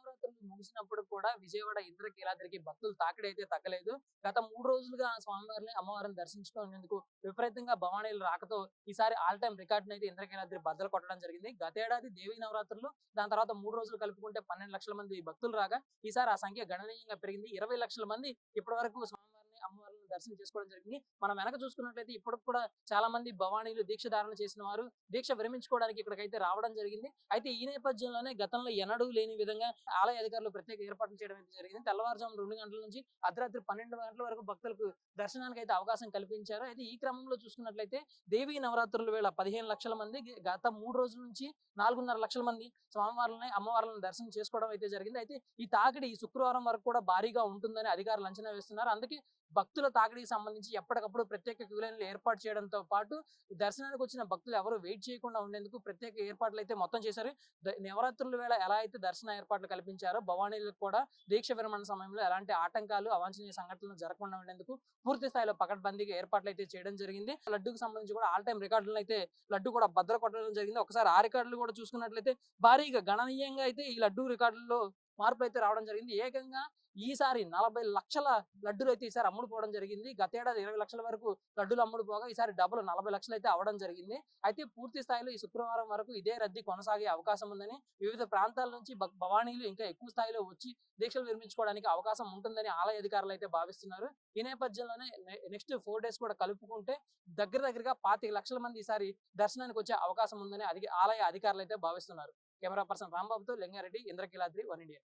నవరాత్రులు ముగిసినప్పుడు కూడా విజయవాడ ఇంద్రకీలాద్రికి భక్తులు తాకిడి అయితే తగ్గలేదు. గత మూడు రోజులుగా స్వామివారిని అమ్మవారిని దర్శించుకునేందుకు విపరీతంగా భవానీలు రాకతో ఈసారి ఆల్ టైం రికార్డును అయితే ఇంద్రకీలాద్రి బద్దలు కొట్టడం జరిగింది. గతేడాది దేవీ నవరాత్రులు దాని తర్వాత మూడు రోజులు కలుపుకుంటే పన్నెండు లక్షల మంది భక్తులు రాగా ఈసారి ఆ సంఖ్య గణనీయంగా పెరిగింది. ఇరవై లక్షల మంది ఇప్పటి వరకు స్వామివారి దర్శనం చేసుకోవడం జరిగింది. మనం వెనక చూసుకున్నట్లయితే ఇప్పటికి కూడా చాలా మంది భవానీలు దీక్ష ధారణ చేసిన వారు దీక్ష విరమించుకోవడానికి ఇక్కడికైతే రావడం జరిగింది. అయితే ఈ నేపథ్యంలోనే గతంలో ఎన్నడూ లేని విధంగా ఆలయ అధికారులు ప్రత్యేక ఏర్పాట్లు చేయడం అయితే జరిగింది. తెల్లవారుజాము రెండు గంటల నుంచి అర్ధరాత్రి పన్నెండు గంటల వరకు భక్తులకు దర్శనానికి అయితే అవకాశం కల్పించారు. అయితే ఈ క్రమంలో చూసుకున్నట్లయితే దేవీ నవరాత్రుల వేళ పదిహేను లక్షల మంది గత మూడు రోజుల నుంచి నాలుగున్నర లక్షల మంది స్వామివారులని అమ్మవార్లను దర్శనం చేసుకోవడం అయితే జరిగింది. అయితే ఈ తాకిడి ఈ శుక్రవారం వరకు కూడా భారీగా ఉంటుందని అధికారులు అంచనా వేస్తున్నారు. అందుకే భక్తుల తాకిడికి సంబంధించి ఎప్పటికప్పుడు ప్రత్యేక క్యూలైన్లు ఏర్పాటు చేయడంతో పాటు దర్శనానికి వచ్చిన భక్తులు ఎవరు వెయిట్ చేయకుండా ఉండేందుకు ప్రత్యేక ఏర్పాట్లు అయితే మొత్తం చేశారు. నవరాత్రుల వేళ ఎలా అయితే దర్శన ఏర్పాట్లు కల్పించారో భవానీలకు కూడా దీక్ష విరమణ సమయంలో ఎలాంటి ఆటంకాలు అవాంఛనీయ సంఘటనలు జరగకుండా ఉండేందుకు పూర్తి స్థాయిలో పకడ్బందీగా ఏర్పాట్లు అయితే చేయడం జరిగింది. లడ్డుకు సంబంధించి కూడా ఆల్ టైం రికార్డులను అయితే లడ్డు కూడా భద్ర కొట్టడం జరిగింది. ఒకసారి ఆ రికార్డులు కూడా చూసుకున్నట్లయితే భారీగా గణనీయంగా అయితే ఈ లడ్డు రికార్డుల్లో మార్పులు అయితే రావడం జరిగింది. ఏకంగా ఈసారి నలభై లక్షల లడ్డులు అయితే ఈసారి అమ్ముడుపోవడం జరిగింది. గతేడాది ఇరవై లక్షల వరకు లడ్డులు అమ్ముడుపోగా ఈసారి డబ్బులు నలభై లక్షలు అయితే అవడం జరిగింది. అయితే పూర్తి స్థాయిలో ఈ శుక్రవారం వరకు ఇదే రద్దీ కొనసాగే అవకాశం ఉందని వివిధ ప్రాంతాల నుంచి భక్- భవానీలు ఇంకా ఎక్కువ స్థాయిలో వచ్చి దీక్షలు నిర్మించుకోవడానికి అవకాశం ఉంటుందని ఆలయ అధికారులు అయితే భావిస్తున్నారు. ఈ నేపథ్యంలోనే నెక్స్ట్ ఫోర్ డేస్ కూడా కలుపుకుంటే దగ్గర దగ్గరగా పాతిక లక్షల మంది ఈసారి దర్శనానికి వచ్చే అవకాశం ఉందని అది ఆలయ అధికారులు అయితే భావిస్తున్నారు. కెమెరా పర్సన్ రాంబాబుతో లింగారెడ్డి ఇంద్రకీలాద్రి వన్ ఇండియా